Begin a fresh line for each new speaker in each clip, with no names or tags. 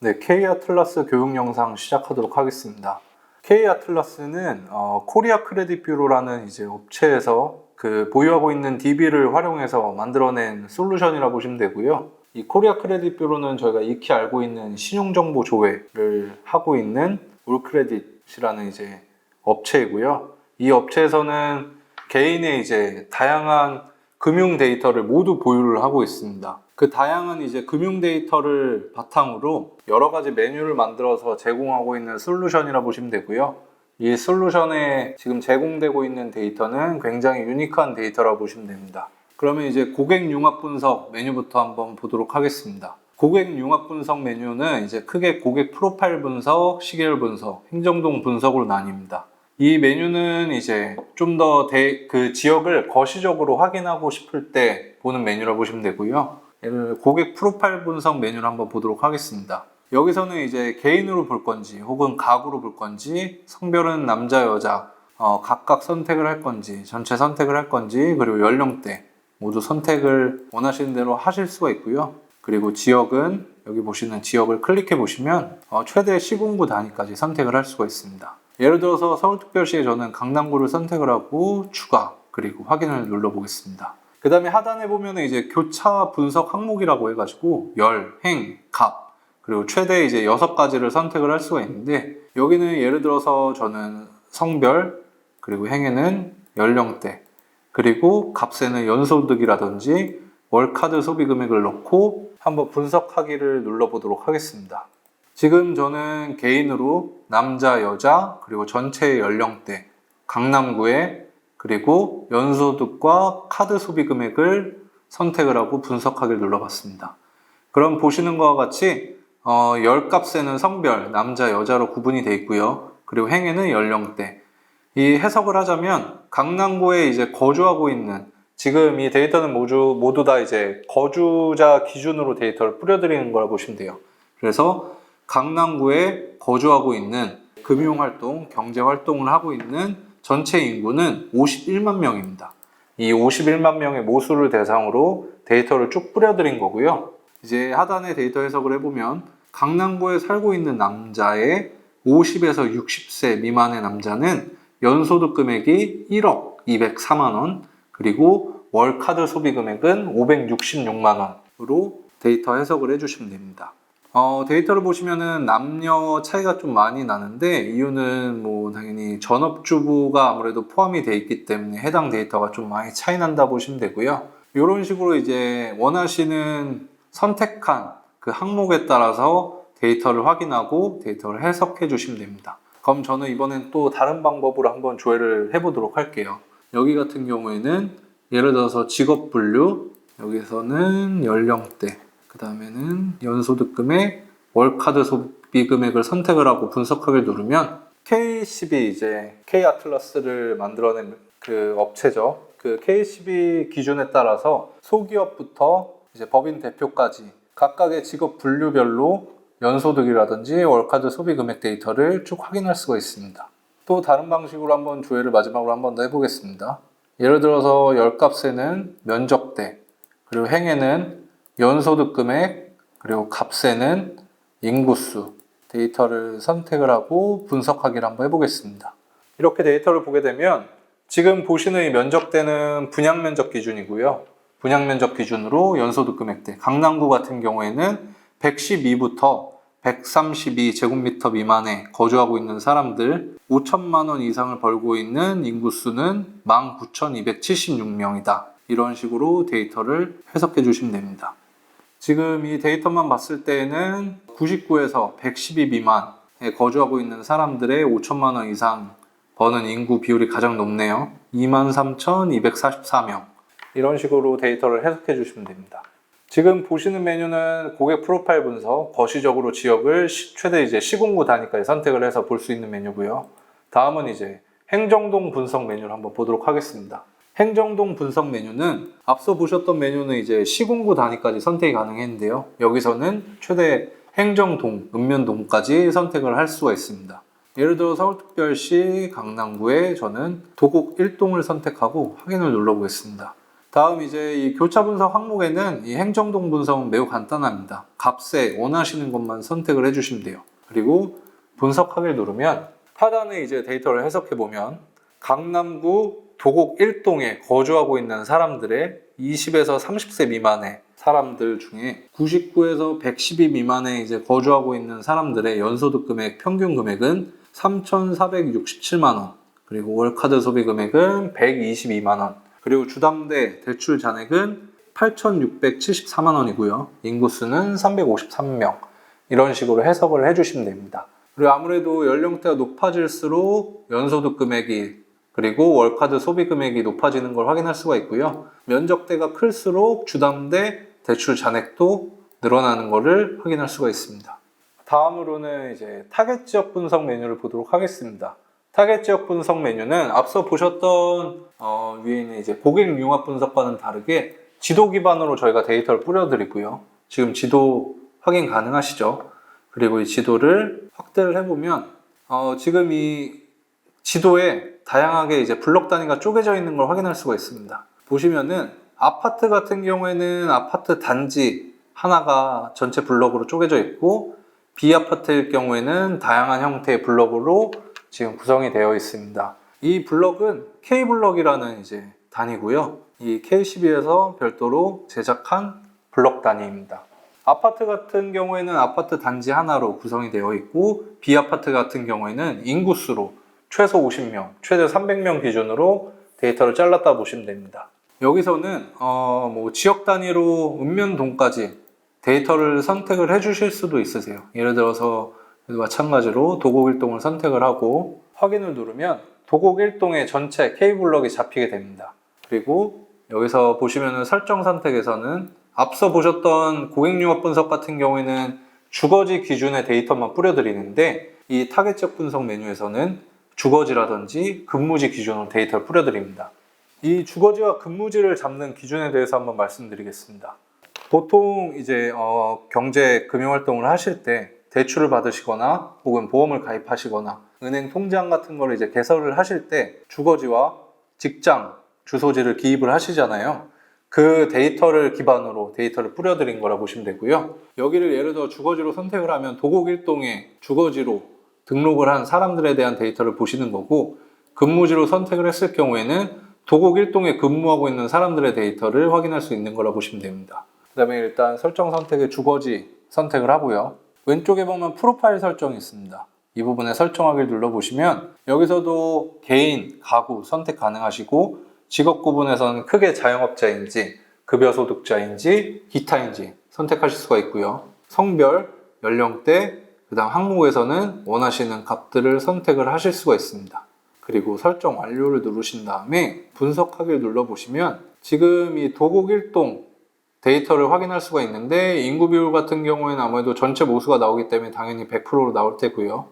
네, K 아틀라스 교육 영상 시작하도록 하겠습니다. K 아틀라스는 어, 코리아 크레딧 뷰로라는 이제 업체에서 그 보유하고 있는 DB를 활용해서 만들어낸 솔루션이라 보시면 되고요. 이 코리아 크레딧 뷰로는 저희가 익히 알고 있는 신용정보 조회를 하고 있는 올크레딧이라는 이제 업체이고요. 이 업체에서는 개인의 이제 다양한 금융 데이터를 모두 보유를 하고 있습니다. 그 다양한 이제 금융 데이터를 바탕으로 여러 가지 메뉴를 만들어서 제공하고 있는 솔루션이라 보시면 되고요. 이 솔루션에 지금 제공되고 있는 데이터는 굉장히 유니크한 데이터라 보시면 됩니다. 그러면 이제 고객 융합 분석 메뉴부터 한번 보도록 하겠습니다. 고객 융합 분석 메뉴는 이제 크게 고객 프로파일 분석, 시계열 분석, 행정동 분석으로 나뉩니다. 이 메뉴는 이제 좀 더 그 지역을 거시적으로 확인하고 싶을 때 보는 메뉴라 보시면 되고요. 고객 프로파일 분석 메뉴를 한번 보도록 하겠습니다. 여기서는 이제 개인으로 볼 건지 혹은 가구로 볼 건지 성별은 남자 여자 어, 각각 선택을 할 건지 전체 선택을 할 건지 그리고 연령대 모두 선택을 원하시는 대로 하실 수가 있고요. 그리고 지역은 여기 보시는 지역을 클릭해 보시면 어, 최대 시군구 단위까지 선택을 할 수가 있습니다. 예를 들어서 서울특별시에 저는 강남구를 선택을 하고 추가 그리고 확인을 눌러 보겠습니다. 그 다음에 하단에 보면 이제 교차 분석 항목이라고 해가지고 열, 행, 값 그리고 최대 이제 여섯 가지를 선택을 할 수가 있는데 여기는 예를 들어서 저는 성별 그리고 행에는 연령대 그리고 값에는 연소득이라든지 월카드 소비 금액을 넣고 한번 분석하기를 눌러보도록 하겠습니다. 지금 저는 개인으로 남자, 여자, 그리고 전체 연령대, 강남구에 그리고 연소득과 카드 소비 금액을 선택을 하고 분석하기를 눌러봤습니다. 그럼 보시는 것과 같이 어, 열 값에는 성별, 남자, 여자로 구분이 되어 있고요. 그리고 행에는 연령대. 이 해석을 하자면 강남구에 이제 거주하고 있는 지금 이 데이터는 모두, 모두 다 이제 거주자 기준으로 데이터를 뿌려드리는 거라 보시면 돼요. 그래서 강남구에 거주하고 있는 금융활동, 경제활동을 하고 있는 전체 인구는 51만 명입니다. 이 51만 명의 모수를 대상으로 데이터를 쭉 뿌려드린 거고요. 이제 하단에 데이터 해석을 해보면 강남구에 살고 있는 남자의 50에서 60세 미만의 남자는 연소득 금액이 1억 204만 원, 그리고 월 카드 소비 금액은 566만 원으로 데이터 해석을 해주시면 됩니다. 어, 데이터를 보시면은 남녀 차이가 좀 많이 나는데 이유는 뭐 당연히 전업주부가 아무래도 포함이 돼 있기 때문에 해당 데이터가 좀 많이 차이 난다 보시면 되고요. 이런 식으로 이제 원하시는 선택한 그 항목에 따라서 데이터를 확인하고 데이터를 해석해 주시면 됩니다. 그럼 저는 이번엔 또 다른 방법으로 한번 조회를 해보도록 할게요. 여기 같은 경우에는 예를 들어서 직업 분류, 여기서는 연령대, 그 다음에는 연소득 금액, 월카드 소비 금액을 선택을 하고 분석하기를 누르면 K12 이제 K 아틀라스를 만들어낸 그 업체죠. 그 K12 기준에 따라서 소기업부터 이제 법인 대표까지 각각의 직업 분류별로 연소득이라든지 월카드 소비 금액 데이터를 쭉 확인할 수가 있습니다. 또 다른 방식으로 한번 조회를 마지막으로 한번 더 해보겠습니다. 예를 들어서 열값에는 면적대, 그리고 행에는 연소득 금액, 그리고 값에는 인구수 데이터를 선택을 하고 분석하기를 한번 해보겠습니다. 이렇게 데이터를 보게 되면 지금 보시는 이 면적대는 분양 면적 기준이고요. 분양 면적 기준으로 연소득 금액대 강남구 같은 경우에는 112부터 132 제곱미터 미만에 거주하고 있는 사람들 5천만 원 이상을 벌고 있는 인구수는 19,276명이다. 이런 식으로 데이터를 해석해 주시면 됩니다. 지금 이 데이터만 봤을 때는 99에서 112 미만에 거주하고 있는 사람들의 5천만 원 이상 버는 인구 비율이 가장 높네요. 23,244명. 이런 식으로 데이터를 해석해 주시면 됩니다. 지금 보시는 메뉴는 고객 프로파일 분석, 거시적으로 지역을 시- 최대 이제 시군구 단위까지 선택을 해서 볼 수 있는 메뉴고요. 다음은 이제 행정동 분석 메뉴를 한번 보도록 하겠습니다. 행정동 분석 메뉴는 앞서 보셨던 메뉴는 이제 시군구 단위까지 선택이 가능했는데요. 여기서는 최대 행정동, 읍면동까지 선택을 할 수가 있습니다. 예를 들어 서울특별시 강남구에 저는 도곡 1동을 선택하고 확인을 눌러보겠습니다. 다음 이제 이 교차 분석 항목에는 이 행정동 분석은 매우 간단합니다. 값에 원하시는 것만 선택을 해주시면 돼요. 그리고 분석하기를 누르면 하단에 이제 데이터를 해석해 보면 강남구 도곡 1동에 거주하고 있는 사람들의 20에서 30세 미만의 사람들 중에 99에서 110이 미만에 이제 거주하고 있는 사람들의 연소득 금액 평균 금액은 3,467만 원. 그리고 월카드 소비 금액은 122만 원. 그리고 주담대 대출 잔액은 8,674만 원이고요. 인구수는 353명. 이런 식으로 해석을 해 주시면 됩니다. 그리고 아무래도 연령대가 높아질수록 연소득 금액이 그리고 월카드 소비 금액이 높아지는 걸 확인할 수가 있고요. 면적대가 클수록 주담대 대출 잔액도 늘어나는 것을 확인할 수가 있습니다. 다음으로는 이제 타겟 지역 분석 메뉴를 보도록 하겠습니다. 타겟 지역 분석 메뉴는 앞서 보셨던 어, 위에 있는 이제 고객 융합 분석과는 다르게 지도 기반으로 저희가 데이터를 뿌려드리고요. 지금 지도 확인 가능하시죠? 그리고 이 지도를 확대를 해보면 어, 지금 이 지도에 다양하게 이제 블록 단위가 쪼개져 있는 걸 확인할 수가 있습니다. 보시면은 아파트 같은 경우에는 아파트 단지 하나가 전체 블록으로 쪼개져 있고 B아파트일 경우에는 다양한 형태의 블록으로 지금 구성이 되어 있습니다. 이 블록은 K블록이라는 이제 단위고요. 이 K12에서 별도로 제작한 블록 단위입니다. 아파트 같은 경우에는 아파트 단지 하나로 구성이 되어 있고 B아파트 같은 경우에는 인구수로 최소 50명, 최대 300명 기준으로 데이터를 잘랐다 보시면 됩니다. 여기서는 어, 뭐 지역 단위로 읍면동까지 데이터를 선택을 해주실 수도 있으세요. 예를 들어서 마찬가지로 도곡 일동을 선택을 하고 확인을 누르면 도곡 일동의 전체 K블럭이 잡히게 됩니다. 그리고 여기서 보시면은 설정 선택에서는 앞서 보셨던 고객융합 분석 같은 경우에는 주거지 기준의 데이터만 뿌려드리는데 이 타겟적 분석 메뉴에서는 주거지라든지 근무지 기준으로 데이터를 뿌려드립니다. 이 주거지와 근무지를 잡는 기준에 대해서 한번 말씀드리겠습니다. 보통 이제 어, 경제 금융 활동을 하실 때 대출을 받으시거나 혹은 보험을 가입하시거나 은행 통장 같은 거를 이제 개설을 하실 때 주거지와 직장 주소지를 기입을 하시잖아요. 그 데이터를 기반으로 데이터를 뿌려드린 거라 보시면 되고요. 여기를 예를 들어 주거지로 선택을 하면 도곡 일동에 주거지로 등록을 한 사람들에 대한 데이터를 보시는 거고 근무지로 선택을 했을 경우에는 도곡 일동에 근무하고 있는 사람들의 데이터를 확인할 수 있는 거라 보시면 됩니다. 그 다음에 일단 설정 선택에 주거지 선택을 하고요. 왼쪽에 보면 프로파일 설정이 있습니다. 이 부분에 설정하기를 눌러보시면 여기서도 개인, 가구 선택 가능하시고 직업 구분에서는 크게 자영업자인지 급여 소득자인지 기타인지 선택하실 수가 있고요. 성별, 연령대, 그 다음 항목에서는 원하시는 값들을 선택을 하실 수가 있습니다. 그리고 설정 완료를 누르신 다음에 분석하기를 눌러보시면 지금 이 도곡 일동 데이터를 확인할 수가 있는데 인구 비율 같은 경우에는 아무래도 전체 모수가 나오기 때문에 당연히 100%로 나올 테고요.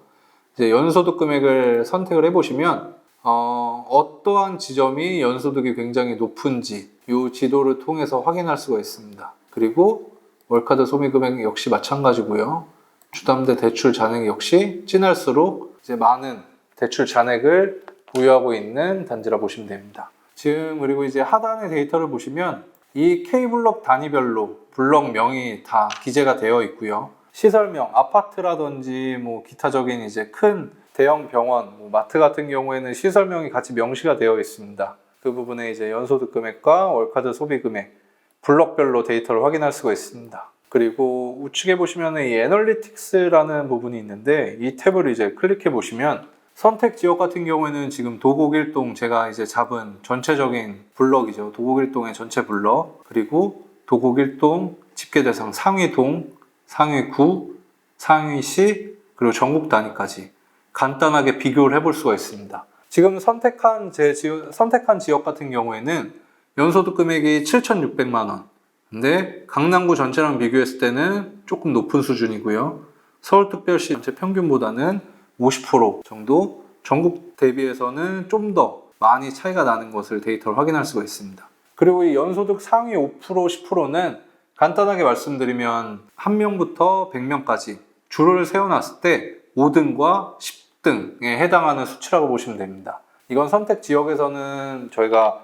이제 연소득 금액을 선택을 해보시면 어, 떠한 지점이 연소득이 굉장히 높은지 이 지도를 통해서 확인할 수가 있습니다. 그리고 월카드 소비 금액 역시 마찬가지고요. 주담대 대출 잔액 역시 진할수록 이제 많은 대출 잔액을 보유하고 있는 단지라 보시면 됩니다. 지금 그리고 이제 하단의 데이터를 보시면 이 K블럭 단위별로 블럭명이 다 기재가 되어 있고요. 시설명, 아파트라든지 뭐 기타적인 이제 큰 대형 병원, 뭐 마트 같은 경우에는 시설명이 같이 명시가 되어 있습니다. 그 부분에 이제 연소득 금액과 월카드 소비 금액, 블럭별로 데이터를 확인할 수가 있습니다. 그리고 우측에 보시면 이 애널리틱스라는 부분이 있는데 이 탭을 이제 클릭해 보시면 선택 지역 같은 경우에는 지금 도곡일동 제가 이제 잡은 전체적인 블럭이죠. 도곡일동의 전체 블럭 그리고 도곡일동 집계 대상 상위동, 상위구, 상위시 그리고 전국 단위까지 간단하게 비교를 해볼 수가 있습니다. 지금 선택한 제 지역, 선택한 지역 같은 경우에는 연소득 금액이 7,600만 원. 근데 강남구 전체랑 비교했을 때는 조금 높은 수준이고요. 서울특별시 전체 평균보다는 50% 정도 전국 대비해서는 좀 더 많이 차이가 나는 것을 데이터를 확인할 수가 있습니다. 그리고 이 연소득 상위 5% 10%는 간단하게 말씀드리면 1명부터 100명까지 줄을 세워놨을 때 5등과 10등에 해당하는 수치라고 보시면 됩니다. 이건 선택 지역에서는 저희가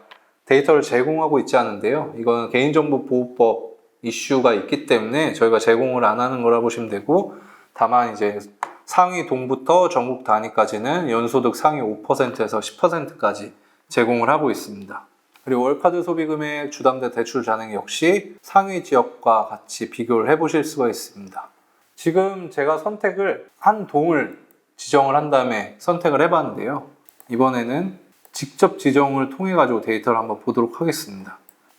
데이터를 제공하고 있지 않은데요. 이건 개인정보보호법 이슈가 있기 때문에 저희가 제공을 안 하는 거라 보시면 되고 다만 이제 상위 동부터 전국 단위까지는 연소득 상위 5%에서 10%까지 제공을 하고 있습니다. 그리고 월카드 소비 금액, 주담대 대출 잔액 역시 상위 지역과 같이 비교를 해 보실 수가 있습니다. 지금 제가 선택을 한 동을 지정을 한 다음에 선택을 해봤는데요. 이번에는 직접 지정을 통해 가지고 데이터를 한번 보도록 하겠습니다.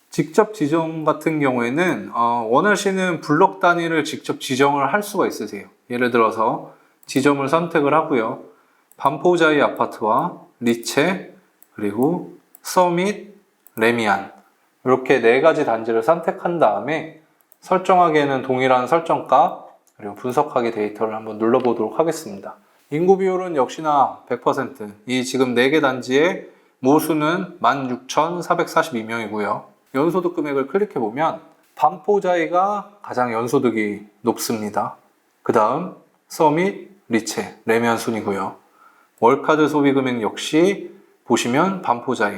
직접 지정 같은 경우에는 어, 원하시는 블록 단위를 직접 지정을 할 수가 있으세요. 예를 들어서 지점을 선택을 하고요. 반포자이 아파트와 리체 그리고 서밋, 레미안 이렇게 네 가지 단지를 선택한 다음에 설정하기에는 동일한 설정값 그리고 분석하기 데이터를 한번 눌러보도록 하겠습니다. 인구 비율은 역시나 100%. 이 지금 4개 단지의 모수는 16,442명이고요. 연소득 금액을 클릭해 보면 반포자이가 가장 연소득이 높습니다. 그 다음 서밋, 리체, 레미안 순이고요. 월카드 소비 금액 역시 보시면 반포자이.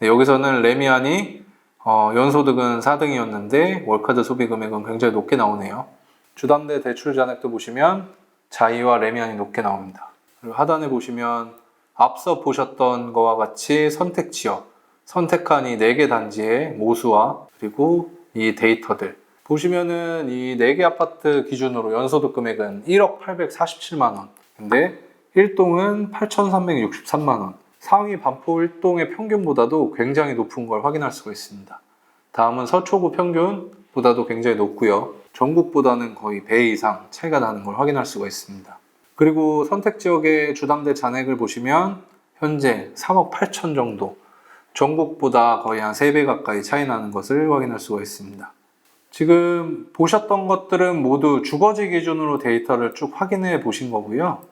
네, 여기서는 레미안이 어, 연소득은 4등이었는데 월카드 소비 금액은 굉장히 높게 나오네요. 주담대 대출 잔액도 보시면 자이와 레미안이 높게 나옵니다. 그리고 하단에 보시면 앞서 보셨던 것과 같이 선택 지역, 선택한 이 4개 단지의 모수와 그리고 이 데이터들 보시면은 이 4개 아파트 기준으로 연소득 금액은 1억 847만 원. 근데 1동은 8,363만 원. 상위 반포 1동의 평균보다도 굉장히 높은 걸 확인할 수가 있습니다. 다음은 서초구 평균보다도 굉장히 높고요. 전국보다는 거의 배 이상 차이가 나는 걸 확인할 수가 있습니다. 그리고 선택 지역의 주담대 잔액을 보시면 현재 3억 8천 정도, 전국보다 거의 한 3배 가까이 차이 나는 것을 확인할 수가 있습니다. 지금 보셨던 것들은 모두 주거지 기준으로 데이터를 쭉 확인해 보신 거고요.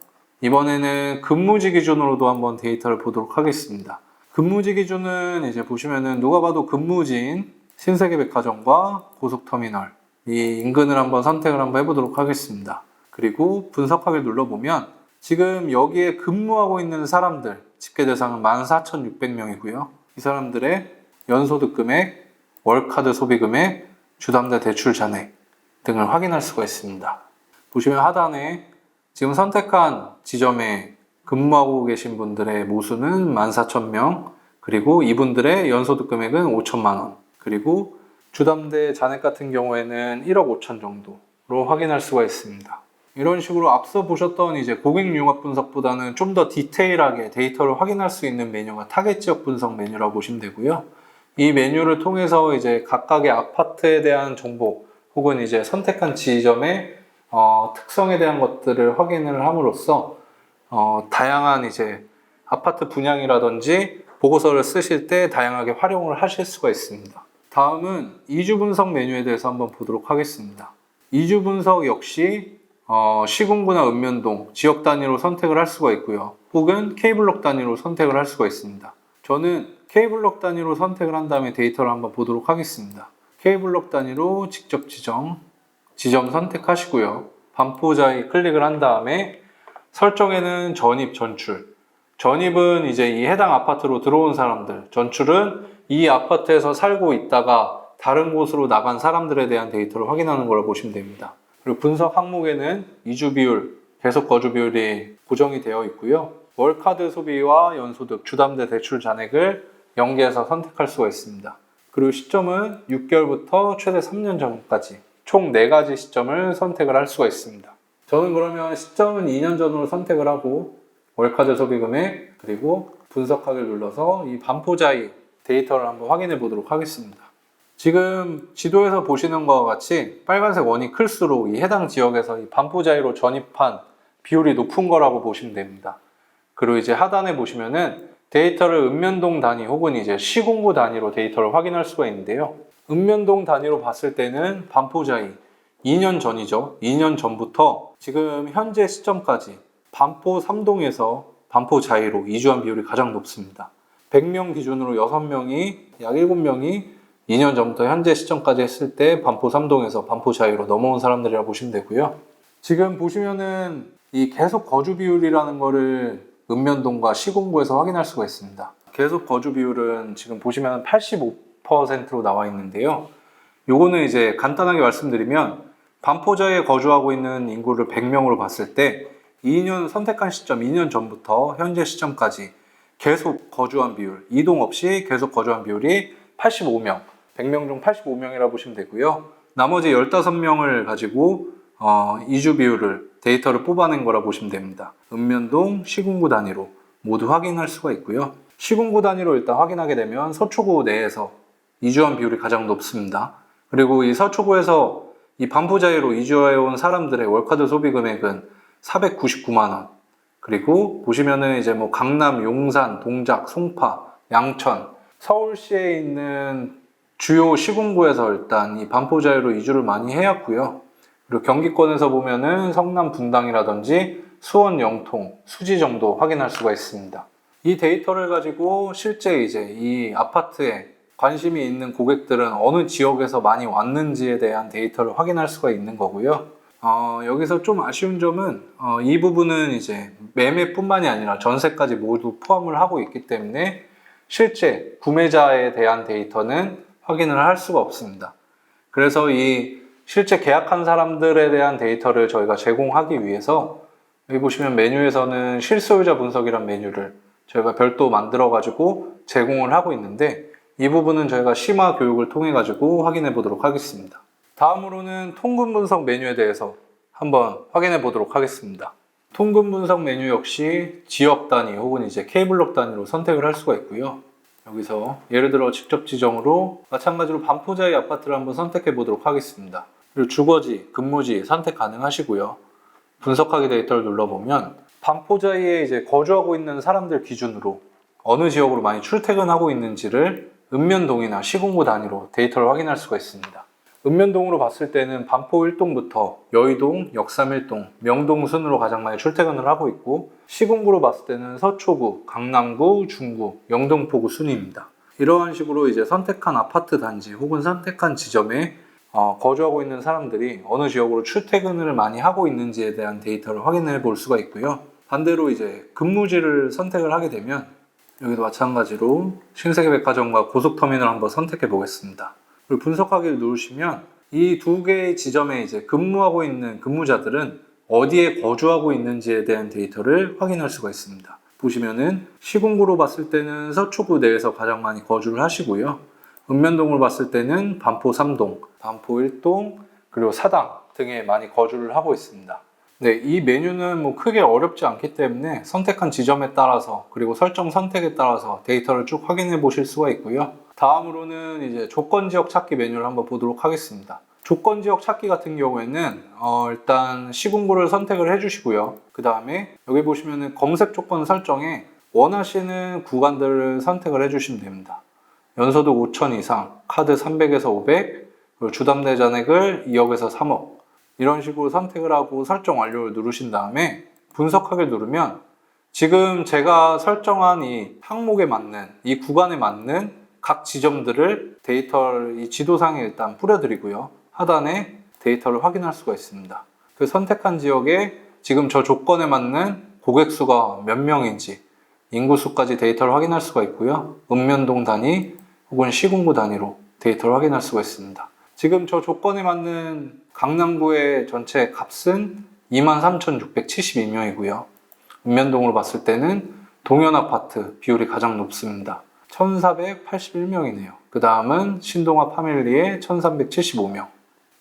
이번에는 근무지 기준으로도 한번 데이터를 보도록 하겠습니다. 근무지 기준은 이제 보시면은 누가 봐도 근무지인 신세계백화점과 고속터미널 이 인근을 한번 선택을 한번 해보도록 하겠습니다. 그리고 분석하기 눌러보면 지금 여기에 근무하고 있는 사람들 집계 대상은 14,600명이고요. 이 사람들의 연소득 금액, 월카드 소비 금액, 주담대 대출 잔액 등을 확인할 수가 있습니다. 보시면 하단에 지금 선택한 지점에 근무하고 계신 분들의 모수는 14,000명, 그리고 이분들의 연소득 금액은 5천만 원, 그리고 주담대 잔액 같은 경우에는 1억 5천 정도로 확인할 수가 있습니다. 이런 식으로 앞서 보셨던 이제 고객 융합 분석보다는 좀 더 디테일하게 데이터를 확인할 수 있는 메뉴가 타겟 지역 분석 메뉴라고 보시면 되고요. 이 메뉴를 통해서 이제 각각의 아파트에 대한 정보 혹은 이제 선택한 지점의 어, 특성에 대한 것들을 확인을 함으로써 어, 다양한 이제 아파트 분양이라든지 보고서를 쓰실 때 다양하게 활용을 하실 수가 있습니다. 다음은 이주 분석 메뉴에 대해서 한번 보도록 하겠습니다. 이주 분석 역시 어, 시군구나 읍면동 지역 단위로 선택을 할 수가 있고요. 혹은 K블록 단위로 선택을 할 수가 있습니다. 저는 K블록 단위로 선택을 한 다음에 데이터를 한번 보도록 하겠습니다. K블록 단위로 직접 지정, 지점 선택하시고요. 반포자에 클릭을 한 다음에 설정에는 전입, 전출. 전입은 이제 이 해당 아파트로 들어온 사람들, 전출은 이 아파트에서 살고 있다가 다른 곳으로 나간 사람들에 대한 데이터를 확인하는 걸 보시면 됩니다. 그리고 분석 항목에는 이주 비율, 계속 거주 비율이 고정이 되어 있고요. 월카드 소비와 연소득, 주담대 대출 잔액을 연계해서 선택할 수가 있습니다. 그리고 시점은 6개월부터 최대 3년 전까지 총 4가지 시점을 선택을 할 수가 있습니다. 저는 그러면 시점은 2년 전으로 선택을 하고 월카드 소비 금액 그리고 분석하기를 눌러서 이 반포자이 데이터를 한번 확인해 보도록 하겠습니다. 지금 지도에서 보시는 것과 같이 빨간색 원이 클수록 이 해당 지역에서 이 반포자이로 전입한 비율이 높은 거라고 보시면 됩니다. 그리고 이제 하단에 보시면은 데이터를 읍면동 단위 혹은 이제 시공구 단위로 데이터를 확인할 수가 있는데요. 읍면동 단위로 봤을 때는 반포자이 2년 전이죠. 2년 전부터 지금 현재 시점까지 반포 3동에서 반포 자이로 이주한 비율이 가장 높습니다. 100명 기준으로 6명이 약 7명이 2년 전부터 현재 시점까지 했을 때 반포 3동에서 반포 자유로 넘어온 사람들이라고 보시면 되고요. 지금 보시면은 이 계속 거주 비율이라는 거를 읍면동과 시공구에서 확인할 수가 있습니다. 계속 거주 비율은 지금 보시면 85%로 나와 있는데요. 요거는 이제 간단하게 말씀드리면 반포자에 거주하고 있는 인구를 100명으로 봤을 때 2년 선택한 시점, 2년 전부터 현재 시점까지 계속 거주한 비율, 이동 없이 계속 거주한 비율이 85명, 100명 중 85명이라고 보시면 되고요. 나머지 15명을 가지고 어, 이주 비율을 데이터를 뽑아낸 거라 보시면 됩니다. 읍면동 시군구 단위로 모두 확인할 수가 있고요. 시군구 단위로 일단 확인하게 되면 서초구 내에서 이주한 비율이 가장 높습니다. 그리고 이 서초구에서 이 반포자유로 이주해온 사람들의 월카드 소비 금액은 499만 원. 그리고 보시면은 이제 뭐 강남, 용산, 동작, 송파, 양천, 서울시에 있는 주요 시군구에서 일단 이 반포자유로 이주를 많이 해왔고요. 그리고 경기권에서 보면은 성남 분당이라든지 수원 영통, 수지 정도 확인할 수가 있습니다. 이 데이터를 가지고 실제 이제 이 아파트에 관심이 있는 고객들은 어느 지역에서 많이 왔는지에 대한 데이터를 확인할 수가 있는 거고요. 어, 여기서 좀 아쉬운 점은 어, 이 부분은 이제 매매뿐만이 아니라 전세까지 모두 포함을 하고 있기 때문에 실제 구매자에 대한 데이터는 확인을 할 수가 없습니다. 그래서 이 실제 계약한 사람들에 대한 데이터를 저희가 제공하기 위해서 여기 보시면 메뉴에서는 실소유자 분석이란 메뉴를 저희가 별도 만들어 가지고 제공을 하고 있는데 이 부분은 저희가 심화 교육을 통해 가지고 확인해 보도록 하겠습니다. 다음으로는 통금 분석 메뉴에 대해서 한번 확인해 보도록 하겠습니다. 통금 분석 메뉴 역시 지역 단위 혹은 이제 K블록 단위로 선택을 할 수가 있고요. 여기서 예를 들어 직접 지정으로 마찬가지로 반포자의 아파트를 한번 선택해 보도록 하겠습니다. 그리고 주거지, 근무지 선택 가능하시고요. 분석하기 데이터를 눌러보면 반포자에 이제 거주하고 있는 사람들 기준으로 어느 지역으로 많이 출퇴근하고 있는지를 읍면동이나 시군구 단위로 데이터를 확인할 수가 있습니다. 읍면동으로 봤을 때는 반포 1동부터 여의동, 역삼 1동, 명동 순으로 가장 많이 출퇴근을 하고 있고 시군구로 봤을 때는 서초구, 강남구, 중구, 영등포구 순입니다. 이러한 식으로 이제 선택한 아파트 단지 혹은 선택한 지점에 어, 거주하고 있는 사람들이 어느 지역으로 출퇴근을 많이 하고 있는지에 대한 데이터를 확인해 볼 수가 있고요. 반대로 이제 근무지를 선택을 하게 되면 여기도 마찬가지로 신세계백화점과 고속터미널 한번 선택해 보겠습니다. 분석하기를 누르시면 이 두 개의 지점에 이제 근무하고 있는 근무자들은 어디에 거주하고 있는지에 대한 데이터를 확인할 수가 있습니다. 보시면은 시군구로 봤을 때는 서초구 내에서 가장 많이 거주를 하시고요. 읍면동을 봤을 때는 반포 3동, 반포 1동, 그리고 사당 등에 많이 거주를 하고 있습니다. 네, 이 메뉴는 뭐 크게 어렵지 않기 때문에 선택한 지점에 따라서 그리고 설정 선택에 따라서 데이터를 쭉 확인해 보실 수가 있고요. 다음으로는 이제 조건 지역 찾기 메뉴를 한번 보도록 하겠습니다. 조건 지역 찾기 같은 경우에는 어, 일단 시군구를 선택을 해주시고요. 그 다음에 여기 보시면은 검색 조건 설정에 원하시는 구간들을 선택을 해주시면 됩니다. 연소득 5천 이상, 카드 300에서 500, 그리고 주담대 잔액을 2억에서 3억 이런 식으로 선택을 하고 설정 완료를 누르신 다음에 분석하기를 누르면 지금 제가 설정한 이 항목에 맞는 이 구간에 맞는 각 지점들을 데이터를 이 지도상에 일단 뿌려드리고요. 하단에 데이터를 확인할 수가 있습니다. 그 선택한 지역에 지금 저 조건에 맞는 고객 수가 몇 명인지 인구수까지 데이터를 확인할 수가 있고요. 읍면동 단위 혹은 시군구 단위로 데이터를 확인할 수가 있습니다. 지금 저 조건에 맞는 강남구의 전체 값은 23,672명이고요. 읍면동으로 봤을 때는 동현 아파트 비율이 가장 높습니다. 1,481명이네요. 그 다음은 신동아 파밀리의 1,375명.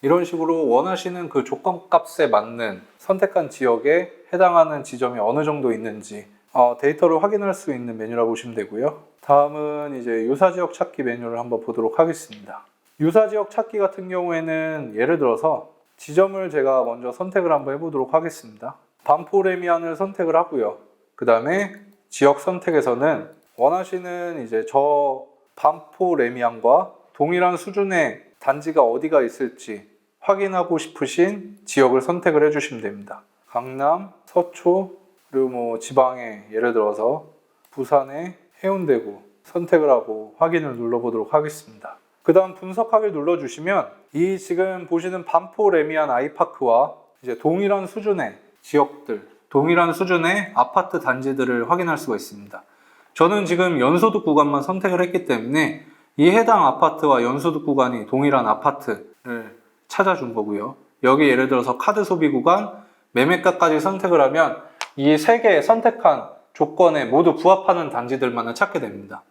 이런 식으로 원하시는 그 조건 값에 맞는 선택한 지역에 해당하는 지점이 어느 정도 있는지 어, 데이터를 확인할 수 있는 메뉴라고 보시면 되고요. 다음은 이제 유사 지역 찾기 메뉴를 한번 보도록 하겠습니다. 유사 지역 찾기 같은 경우에는 예를 들어서 지점을 제가 먼저 선택을 한번 해보도록 하겠습니다. 반포레미안을 선택을 하고요. 그 다음에 지역 선택에서는 원하시는 이제 저 반포 레미안과 동일한 수준의 단지가 어디가 있을지 확인하고 싶으신 지역을 선택을 해주시면 됩니다. 강남, 서초, 그리고 뭐 지방에 예를 들어서 부산의 해운대구 선택을 하고 확인을 눌러보도록 하겠습니다. 그 다음 분석하기를 눌러주시면 이 지금 보시는 반포 레미안 아이파크와 이제 동일한 수준의 지역들, 동일한 수준의 아파트 단지들을 확인할 수가 있습니다. 저는 지금 연소득 구간만 선택을 했기 때문에 이 해당 아파트와 연소득 구간이 동일한 아파트를 찾아준 거고요. 여기 예를 들어서 카드 소비 구간, 매매가까지 선택을 하면 이 세개 선택한 조건에 모두 부합하는 단지들만을 찾게 됩니다.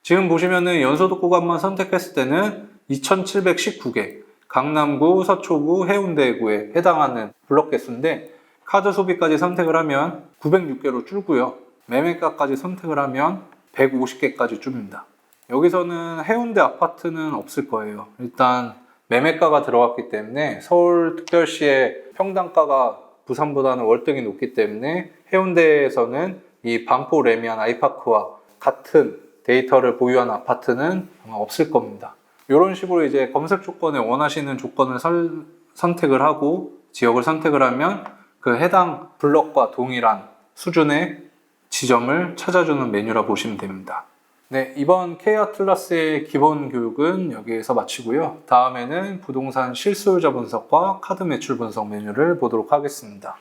지금 보시면은 연소득 구간만 선택했을 때는 2719개, 강남구, 서초구, 해운대구에 해당하는 블록 개수인데 카드 소비까지 선택을 하면 906개로 줄고요. 매매가까지 선택을 하면 150개까지 줍니다. 여기서는 해운대 아파트는 없을 거예요. 일단 매매가가 들어갔기 때문에 서울 특별시의 평당가가 부산보다는 월등히 높기 때문에 해운대에서는 이 반포 레미안 아이파크와 같은 데이터를 보유한 아파트는 없을 겁니다. 이런 식으로 이제 검색 조건에 원하시는 조건을 설- 선택을 하고 지역을 선택을 하면 그 해당 블럭과 동일한 수준의 지점을 찾아주는 메뉴라 보시면 됩니다. 네, 이번 K 아틀라스의 기본 교육은 여기에서 마치고요. 다음에는 부동산 실수요자 분석과 카드 매출 분석 메뉴를 보도록 하겠습니다.